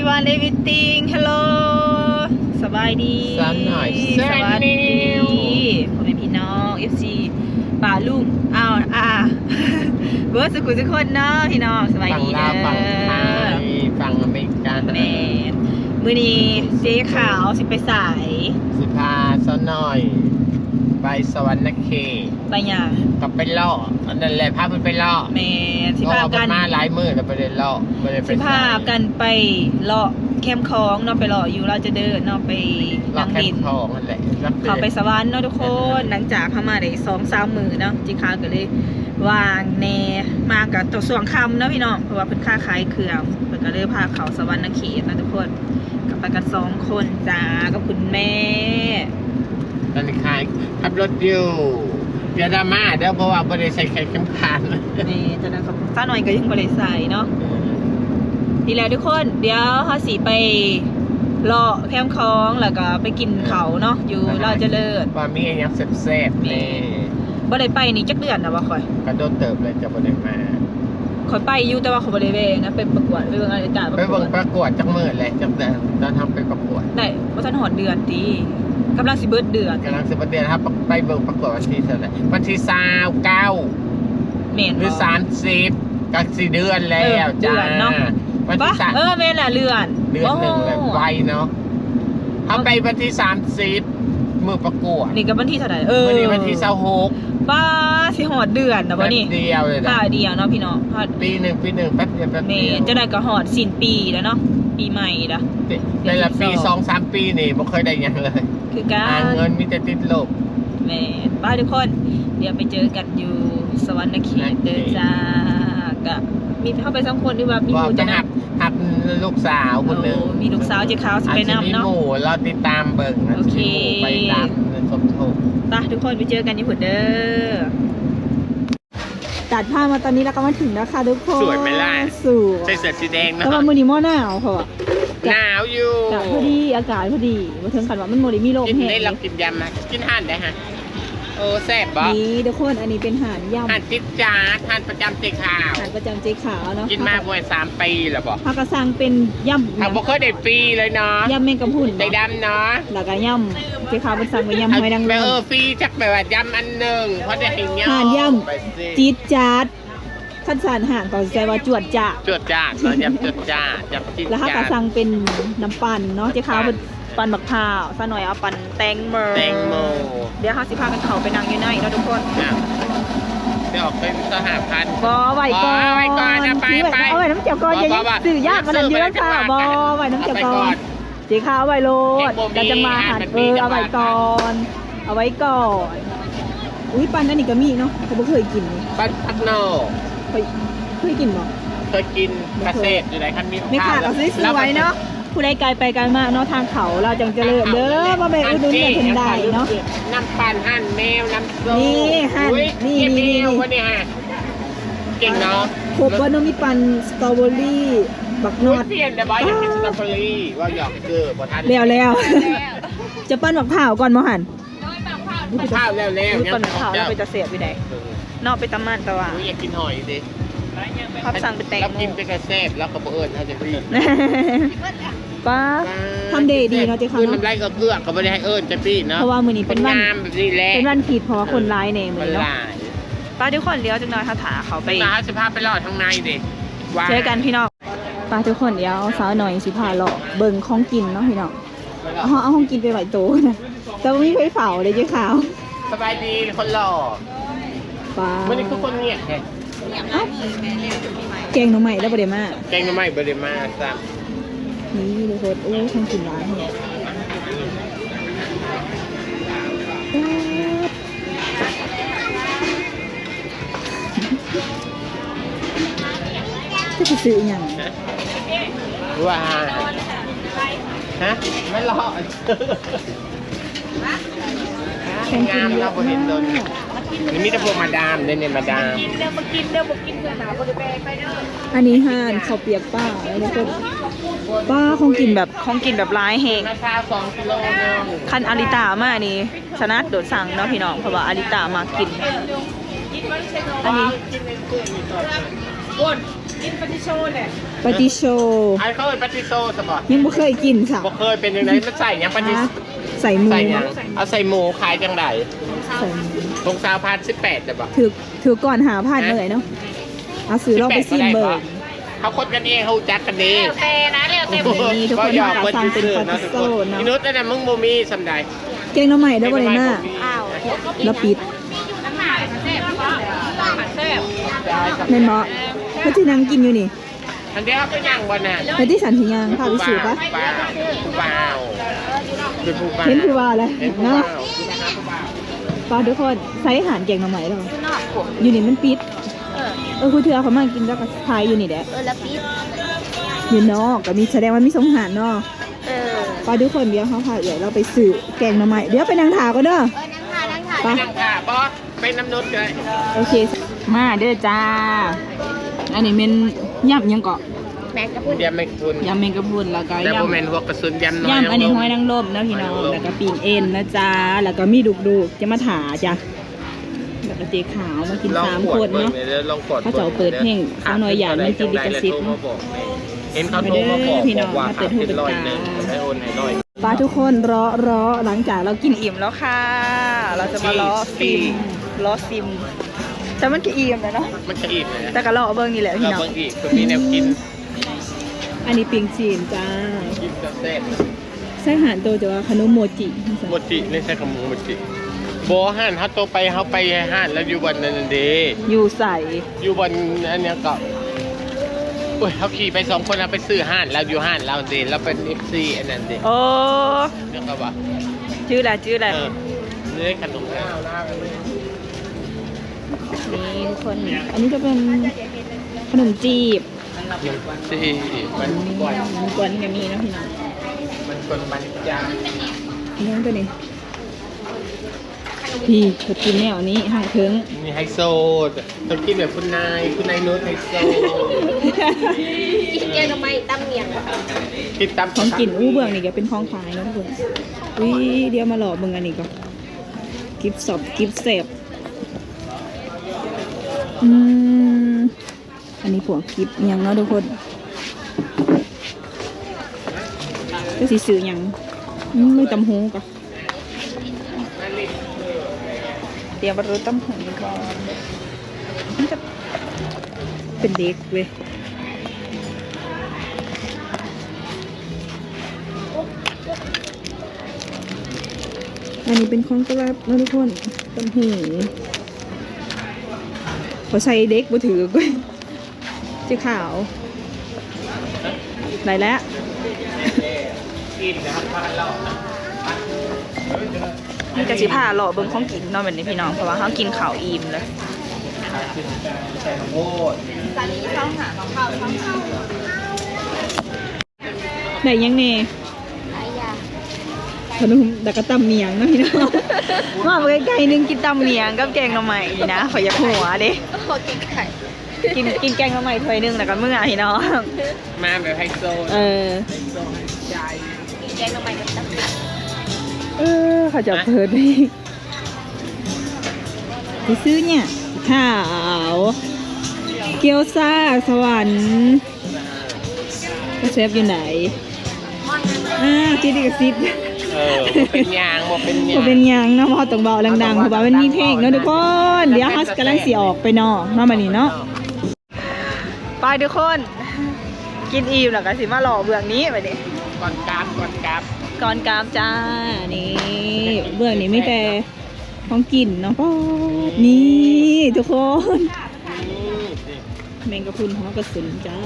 everyone everything hello สบายดีสาวหน่อยสวัสดี Channel ผมเป็นพี่น้อง FC ป่าลุงอ้าวอ่าเบิร์ดสุขุมทุกคนเนาะพี่น้องสบายฝั่งดีลาวฝั่งไทเด้อยฝั่งอเมริกันแม่นมื้อนี้เจ๊ขาวสิไปสายสิพาสาวหน่อยไป สวรรค์เขตไปหยังกลับไปล่ออันนั้นแหละพาเพิ่นไปล่อแม่นสิเพราะพาว่ากัเพิ่นนมาหลายมื้อแล้วไปได้ล่อบ่ได้ไปสิพากันไปเลาะแคมป์คลองเนาะไปเลาะอยู่เราจะเดินเนาะไปล่อนั่งแคดิมนป์ทองนั่นแหละรับเขาไปสวรรค์เนาะทุกคนหลังจากเข้ามาได้สองสามมือเนาะจิคาก็เลยวางแนมากับตัวส่วงคำเนาะพี่น้อง เพราะว่าเป็นค่าขายเครื่องเพิ่นก็เลยพาเขาสวรรค์นเขตนะทุกคน กลับไปกันสองคนจ้ากับคุณแม่ ตอนนี้ขายขับรถอยู่อย่าดราม่าเด้อเพราะว่าบ่ได้ใส่แค่เข็มขัดนี่จะนั้นครับซ้าหน่อยก็ยังบริใส่เนาะดีแล้วทุกคนเดี๋ยวเขาสีไปเลาะแคมป์คลองแล้วก็ไปกินเขาเนาะอยู่เราจะเลิศว่ามีอหยังแซ่บๆนี่บ่ได้ไปนี่จักเดือนนะว่าคอยกระโดดเติบเลยจะบ่ได้มาคอยไปอยู่แต่ว่าเขาบ่ได้เวนะไปประกวดไปเบิ่งอะไรจ้าไปเบิ่งประกวดจักมื้อเลยจักแต่ตอนทำไปประกวดได้บ่ทันหอดเดือนตี กำลังสิเบิดเดือนกำลังสิบเดือนครับไปเบิ่งประกวดวันที่เท่าไหร่วันที่สาวเก้าแม่นหรือสามสิบก็สี่เดือนแล้เอวอจ้าเดือนเนาะวันปะที่สามเออแม่นล่ะเดือนเดือนหนึ่งเลยโอ้ไวเนาะเขาไปวันที่สามสิบมือประกวดนี่ก็วันที่เท่าไหร่เออวันนี้วันที่สาหกป้าสิหอดเดือนนะบ่นี่แป๊บเดียวเลยนะค่ะเดียวเนาะพี่น้องฮอดปีหนึ่งปีหนึ่งแป๊บเดียวแป๊บแม่เดียวนจะได้ก็หอดสิ้นปีแล้วเนาะ ปีใหม่ละแต่ละปีสองสามปีนี่ไม่เคยได้หยังเลย คือการหาเงินมีแต่ติดลบแม่ป้าทุกคน เดี๋ยวไปเจอกันอยู่สวรรค์นเขตเด้อจ้ากะมีเข้าไปสองคนดีกว่ามีหว่ามูจะจะหันับบหับลูกสาวคนหนึ่งโอ้มีลูกสาวเจ๊ขาวสิอาจไปจะมีนำเนาะหมู่เราติดตามเบิ่งนะโอเคไปตามเงินสมทบไปทุกคนไปเจอกันที่ผุดเด้อ ตัดผ้ามาตอนนี้แล้วก็มาถึงแล้วค่ะทุกคนสวยไหมล่ะ สวยใส่เสื้อสีแดงเนาะว่ามือนีหม้อหนาวเพราะหนาวอยู่ กะพอดีอากาศพอดีมาถึงขันว่ามันโมดิมีลมกินแห้งได้ลองกินยำมากินห่านได้ฮะ โอ้แซ่บบ่นี่ทุกคนอันนี้เป็นหานย่ำห่านจิตจาดห่านประจำเจ๊ขาวหานประจำเจ๊ขาวเนาะกินมาบ่อยสามปีแล้วบ่ผักกระซังเป็นย่ำถ้าบ่เคยได้ฟรีเลยเนาะย่ำแมงกะพรุนได้ดำเนาะแล้วก็ย่ำเจ๊ขาวเป็นสั่งไปย่ำหอยนางรไปมเออฟรีจักไปว่ายำอันหนึ่งเพราะได้ให้ย่ห่านย่ไปสิำจี๊ดจ๊าดขั้นสารห่านก่อนใจว่าจวดจ้าจวดจ้าดเนาะยำจวดจ้าดยำจิตแล้วถ้ากจ้าระดซังเป็นน้ำปั่นเนาะเจ๊ขาวเป็น ปั่นบักพร้าวซะหน่อยเอาปั่นแตงโมแตงโมเดี๋ยวเขาสิพากันเขาไปนั่งอยู่ในเนาะทุกคนอะเดี๋ยวออกไปสหพันธ์บอไหวก่อนบอไหวก่อนนะไปซื้อไปเอาไว้น้ำเจียวก่อนอย่าบยัองกว่าสื่อยากมันนั่นเยอะค่ะซื้บอไปไหวน้ำเจียวอาไปก่อนสีขาวไว้โลดเอ็กโบมีกันจังมาหันมันเอมีอจังหวะเอาไว้ก่อนเอาไว้ก่อนอุ้ยปันนั่นนี่ก็มีเนาะเขาบ่เคยกินนี่บ้านพักโนเคยเคยกินบ่เคยกินเกษตรอยู่ไหนคันมีไม่ขาดก็ซื้อซื้อไว้เนาะ ผู้ใดไกลไปไกลมาเนาะทางเขาเราจังเจริญเด้อมาไปอุดหนุนกันถึงได้เนาะน้ำปั่นหั่นแมวน้ำส้มนี่หั่นอุ๊ยนี่เก็บนี่แมวนี่วะเนี่ยฮะเก่งเนาะครบว่าน้องมีปันสตรอเบอรี่บักนนุอดดเปลี่ยนแต่บอยอยากกินสตรอเบอรี่ว่าหยอกเกอร์บ่ทันแล้วแล้วจะปั้นบักเผาวก่อนบ่หันข้าวแล้วแล้วอุ้ยปั้นบักเผาวแล้วไปจะเสียไปไหนนอกไปตำมันตะวันหนูอยากกินหอยดิพับสั่งเป็นแตงแล้วโมกินเป็นกระเซบแล้วก็บ่เอิญเขาจะพี่ ป้าทำเดย์ดีเนาะเจ๊คืค่ะอเนาะน้ำลายก็เกลือก็ไม่ได้ให้เอิญจะพี่เนาะเพราะว่ามื้อนี้เป็นวันงามแบบนี้แหละเป็นวันผิดเพราะว่าคนร้ายเนี่ยมืมัอนนี้เนาะหลายป้าทุกคนเดี๋ยวจังหน่อยเขาถาเขาไปนะสิพาไปรอดข้างในดิว่าเจอกันพี่น้องป้าทุกคนเดี๋ยวสาวหน่อยสิพาเลาะเบิ่งของกินเนาะพี่น้องเอาเอาเอาของกินไปไหวโตนะแต่ว่ามีไฟเฝ้าเลยเจ๊ขาวสบายดีคนหล่อป้าวันนี้คือคนเงียบแค่เอ้าแกงหน่อไม้แล้วประเดี๋ยวมาแกงก็ไม่บริมาซ้ นี่ทุกคนโอ้ของกินร้านเนี่ยจะไปซื้ออหย่างำว่าฮะไม่รอดงามเราบ่เห็นโดนนี่มีแต่พวกมาดามเนี่ยเนี่ยมาดามอันนี้ห่านข้าวเปียกป้าแล้วทุก คนป้าของกินแบบของกินแบบร้ายเฮงราคาสองกิโลนึงคันอาริตามานี่ชนะโดดสั่งเนาะพี่น้องเพราะว่าอาริตามากินอันนี้ก้นปฏิโชแหละปฏิโชไอ้เขาเป็นปฏิโซสปอร์ตยังบ่เคยกินสักบ่เคยเป็นยังไงมันใส่หยังปฏิฮะใส่หมูใส่หยังเอาใส่หมูขายจังไดใส่หมูตรงซาวพันสิบแปดจะบอกถือถือก่อนหาพาดเลยเนาะเอาซื้อเราไปซิมเบิร์ เขาคนกันเองเขาจักกันดีเตนะเร็วเต็มนี่ทุกคนหยอกหาเพิ่นสั่งเป็นซื่อปาๆติทุกโซคนเนาะพี่นุชนั่นน่ะมึงบ่มีสำใดเก่งหน้ำใหม่ได้บ่ได้หน้าอ้าวแล้วปิดน้ำหนาแซ่บปะผัดแซ่บได้ครับแม่นบ่เพิ่นสินั่งกินอยู่นี่อันเดียวก็ยังบ่น่ะเพิ่นที่สันสิย่างพาไปสู่ปะผู้บ่าวผู้บ่าวเป็นผู้บ่าวเห็นผู้ว่าเลยเห็นผู้เนาะบ่าวปาทุกคนใส่อาหารเก่งหน้ำใหม่แล้วอยู่นี่มันปิด เออเออคุณเถื่อเขามากินแล้วก็ทายอยู่นี่แหละเออแล้วปี๊ดอยู่นอกก็มีแสดงว่ามีสงหารเนาะเออปาทุกคนเดี๋ยวเขาพาเอ๋ยเราไปสื่อแกงหน้ำใหม่เดี๋ยวไปนางถาก็เด้อเออนั่งทานนั่งทานไปนั่งค่ะบอสเป็นน้ำนุชเลยโอเค มาเด้อจ้า อันนี้เป็นยำยังเกาะแม็กกระพุ้นเดี๋ยวไม่คุณยำแมงกะพรุนแล้วก็แต่ยโมเมนต์หัวกระสุนยำน้อยำยำอันนี้ห้อยนางรมนะพี่น้องแล้วก็ปีนเอ็นนะจ้าแล้วก็มีดุกดุกๆจะมาถาจ้ะ แล้วก็เจ๊ขาวมากินลองสามกคดนเบิ่งเนาะดี๋ยวลองกดเขาจะเอาเปิดเพลงสาวน้อยหยาดมันจิลิขสิทธิ์เห็นเขาโทรมาบอกพี่น้องว่ามาเปิดหูเป็นร้อยเป็นตาหนึ่งให้โอนให้ร้อยปลาทุกคนรอรอหลังจากเรากินอิ่มอิ่มแล้วค่ะ เราจะมาล้อซิมล้อซิม แต่มันก็อิ่มแล้วเนาะมันจะอีกเลยแต่ก็ล้อเบิ้งนี่แหละพี่เราน้องเบิ่งอีกคือมีแนวกิน อันนี้เปียงจีนจ้ากินกับเส้นใส่อาหารโตจะว่าขนมโมจิโมจิไม่ใช่ขมูโมจิ โบห่านเขาโตไปเขาไปห่านแล้วอยู่บนนั้นเดอยู่ใส่อยู่บนอันเนี้ยก็โอ้ยเขาขี่ไปสองคนเราไปซื้อห่านแล้วอยู่ห่านเราเดแล้วเป็นเอฟซีอันนั้นเดโอ้แล้วก็ว่าชื่ออะไรชื่ออะไรเออนี่ขนมข้าวหน้ากันเลยนี่ทุกคน อันนี้จะเป็นขนมจีบมันซีมันก่อนมันกวนกันมีนะพี่น้องมันก่อนมันจางนี่ตัวนี้ พี่เพิ่นกินแนวนี้ห่างเทิงนี่ไฮโซต้องกินแบบคุณนายคุณนายนุชไฮโซกินแกงทำไมตั้มเมียงกินตามของกินอู้เบื้องนี่ก็เป็นของขายเนาะทุกคนอุ้ยเดี๋ยวมาหลอกเบิ่งอันนี้ก่อนกิฟต์สอบกิฟต์เสพอืมอันนี้พวกกิฟต์อิหยังเนาะทุกคนก็สิซื้อหยังอืมมือตำหูก่อน เตรียมบรรลุตำหูก่อนมันจะเป็นเด็กเว้ยอันนี้เป็นของกระบนะทุกคนต้นหูเขาใส่เด็กบ่ถือก้ยสีขาวไหนแล้วกินนะครับพากันเล่า นะนี่กะสิผ้าหล่อเบิ้งของกินเนาะแบบนี้พี่น้องเพราะว่าเขากินข้าวอิ่มเลยใส่ข้าวโพดไหนยังเน่ขนมดักกะตำเมียงเนาะพี่น้องมาเมื่อไก่นึงกินตำเมียงกับแกงหน่อไม้นี่นะขอยอยากหัวเด้โอ้กินไข่กินกินแกงหน่อไม้ถ้วยหนึงแล้วก็เมื่อพี่น้องมาแบบไฮโซเออกินแกงทำไมกับตับ เออเขาจะเปิดไปไปซื้อเนี่ยข้าวเกี๊ยวซ่าสวรรค์กระเชฟอยู่ไหนอ่าจีดีกับซิปเออบ่เป็นยางบ่เป็นยาก็งเป็นหยังเนาะเพอต้องเบาดังๆเพราะว่ามันมีเพลงเนาะทุกคน เดี๋ยวฮัสกำลังสีออกไปเนาะมามานี่เนาะไปทุกคน กินอิ่มแล้วก็สิมาหล่อเบื้องนี้ไปดิก่อนกราบก่อนกราบ ก่อนกรามจ้า นี่เบื้องนี้ไม่แต่ของกินเนาะป๊อดนี่ทุกคนแมงกะพรุนหอกระสุนจ้า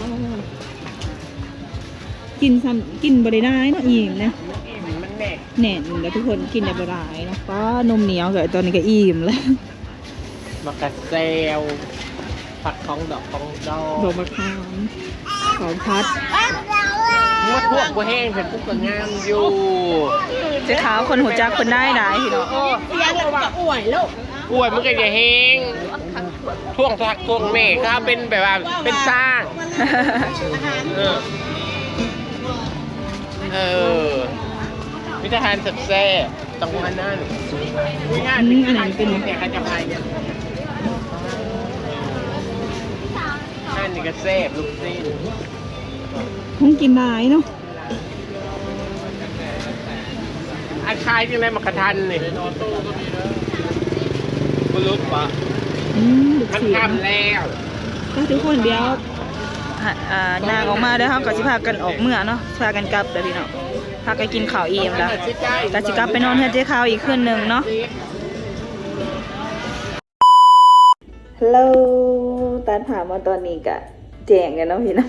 กินซ้ำกินบริได้เนาะอิ่มนะมันแน่แหน่นแล้วทุกคนกินได้บรายเนาะป้านมเหนียวกับตอนนี้ก็อิ่มแล้วมากระเซลผัดของดอกของดอดอกกมะขามของพัด งวดพวกบัวแห้งเห็นปุ๊บก็งามอยู่เจ้าขาวคนหูจักคนได้ได้พี่น้องอ้วนมันก็จะแห้งท่วงทักท่วงเมฆครับเป็นแบบว่าเป็นสร้างเออเออมิตรทานสับแซ่บต้องมานั่นอุ้ยงานอืมอันไหนเป็นเนี่ยใครจะพายเนี่ยนั่นนี่ก็แซ่บลูกซีน คงกินได้เนาะอันคล้ายจังไดมักกะทันนี่บ่รู้ปะอืมลูกมันเสียงทำแล้วก็ทุกคนเดียวอะอ่านางออกมาเด้วเขาก็สิพากันออกเมื่อเนาะพากันกลับเด้อพี่น้องพากันกินข้าวอิ่มแล้วก็สิกลับไปนอนเฮือนเจ๊ข้าวอีกคืนหนึงเนาะ ฮัลโหลตานถามมาตอนนี้กะแจ้งกันเนาะพี่น้อง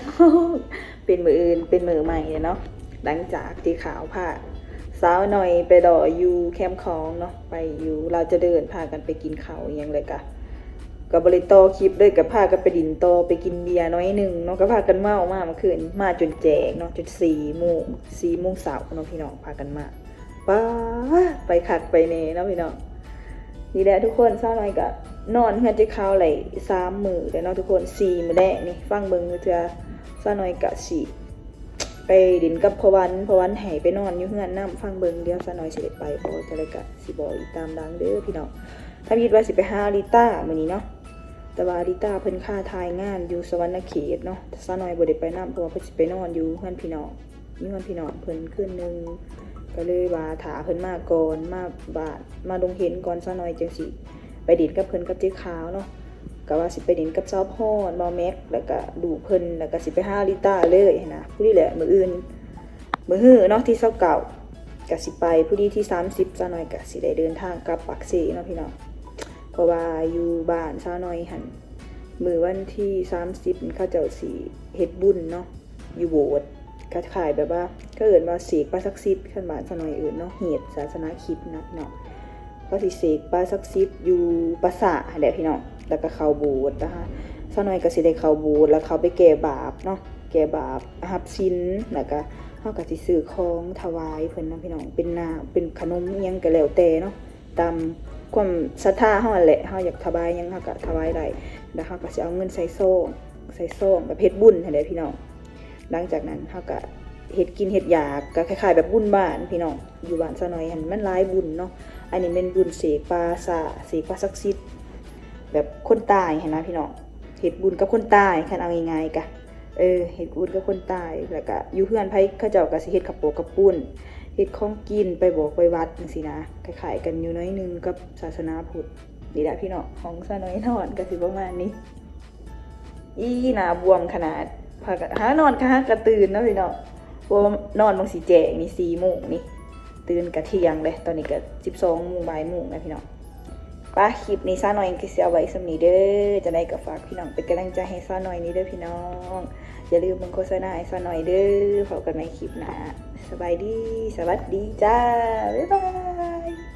เป็นมืออื่นเป็นมือใหม่เนาะหลังจากที่ขาวผ้าสาวหน่อยไปดออยู่แคมป์ของเนาะไปอยู่เราจะเดินพากันไปกินข้าวอหยังเลยกะกับบริโตคลิปเลยกับพากันไปดินโตไปกินเบียร์น้อยหนึ่งเนาะก็พากันเมามาเมื่อคืนมาจนแจกเนาะจนสี่โมงสี่โมงเสาร์เนาะพี่น้องพากันมาป้าไปขักไปเนเนาะพี่น้องนี่แหละทุกคนเศร้าหน่อยก็นอนเพื่อนจะเข้าไหลสามมือแต่เนาะทุกคนสี่มือแรกนี่ฟังเบิงเถื่อ เศร้าหน่อยกะสี่ไปดินกับพวันพวันแห่ไปนอนอยู่เฮือนน้ำฟังเบิงเดียวเศร้าหน่อยสิได้ไปพอจะเลยกะสิบอกอีตามดังเด้อพี่น้องถ้าคิดว่าสิไปหาลิต้ามื้อนี้เนาะแต่ว่าลิต้าเพิ่นค่าทายงานอยู่สวรรณเขตเนาะเศร้าหน่อยบ่ได้ไปน้ำเพราะว่าเพิ่นสิไปนอนอยู่เฮือนพี่น้องมีเฮือนพี่น้องเพิ่นคืนหนึงก็เลยว่าถาเพิ่นมาก่อนมาบาดมาดงเห็นก่อนซะหน่อยจังสิไปดินกับเพิ่นกับเจ๊ขาวเนาะ ก็ว่าสิไปดินกับเจ้าพ่อบอแม็กแล้วก็ดูเพิ่นแล้วก็สิไปห้าลิต้าเลยนะผู้นี้แหละมืออื่นมือฮื้อเนาะที่เช้าเก่าก็สิไปผู้นี้ที่ 30ซะหน่อยก็สิได้เดินทางกลับปักเสเนาะพี่น้องเพราะว่าอยู่บ้านซะหน่อยหันมือวันที่ 30เขาเจ้าสิเฮ็ดบุญเนาะอยู่โบสถ์ก็ขายแบบว่าก็เอินว่าเสกปลาซักซิดขึ้นมาสมัยอื่นเนาะเหตุศาสนาคิดนะพี่น้องก็สิเสกปลาซักซิดอยู่ปราสาทแหละพี่น้อง แล้วก็เข้าบูดนะคะสมัยก็สิได้เข้าบูดแล้วเขาไปแก่บาปเนาะแก่บาปหับสินแล้วก็เฮาก็สิซื้อของถวายเพิ่นนะพี่น้องเป็นน้ำเป็นขนมอิหยังก็แล้วแต่เนาะตามความศรัทธาเฮาแหละเฮาอยากถวายหยังเฮาก็ถวายได้แล้วเฮาก็สิเอาเงินใส่ซองใส่ซองแบบเฮ็ดบุญให้ได้พี่น้องหลังจากนั้นเขาก็เฮ็ดกินเฮ็ดอยากก็คล้ายๆ แบบบุญบ้านพี่น้องอยู่บ้านซะหน่อยหันมันหลายบุญเนาะอันนี้เป็นบุญเสกปลาสาเสกปลาศักดิ์สิทธิ์ แบบคนตายเห็นนะพี่น้องเฮ็ดบุญกับคนตายคันเอาง่ายๆกะเออเฮ็ดบุญกับคนตายแล้วก็อยู่เพื่อนไผเขาเจ้าก็สิเฮ็ดขับโปกกับปุ้นเฮ็ดของกินไปบอกไปวัดจังซี่นะคล้ายๆกันอยู่น้อยนึงกับศาสนาพุทธนี่แหละพี่น้องของซะน้อยนอนก็สิประมาณนี้ อีหนาบวมขนาดพากันหานอนค่ะกระตื่นนะพี่นาะเพราะว่านอนบางสีแจงนี่สี่โมงนี่ตื่นกะเที่ยงเลยตอนนี้ก็สิบสองโมงบ่ายโมงนะพี่น้อง ป้าคลิปนี้ซาหน่อยก็เสียไว้สำนีเด้อจะได้กับฝากพี่น้องเป็นกำลังใจให้ซาหน่อยนี้เด้อพี่น้อง อย่าลืมมึงโฆษณาให้ซาหน่อยเด้อพบกันในคลิปหน้าสบายดี สวัสดีจ้า บ๊ายบาย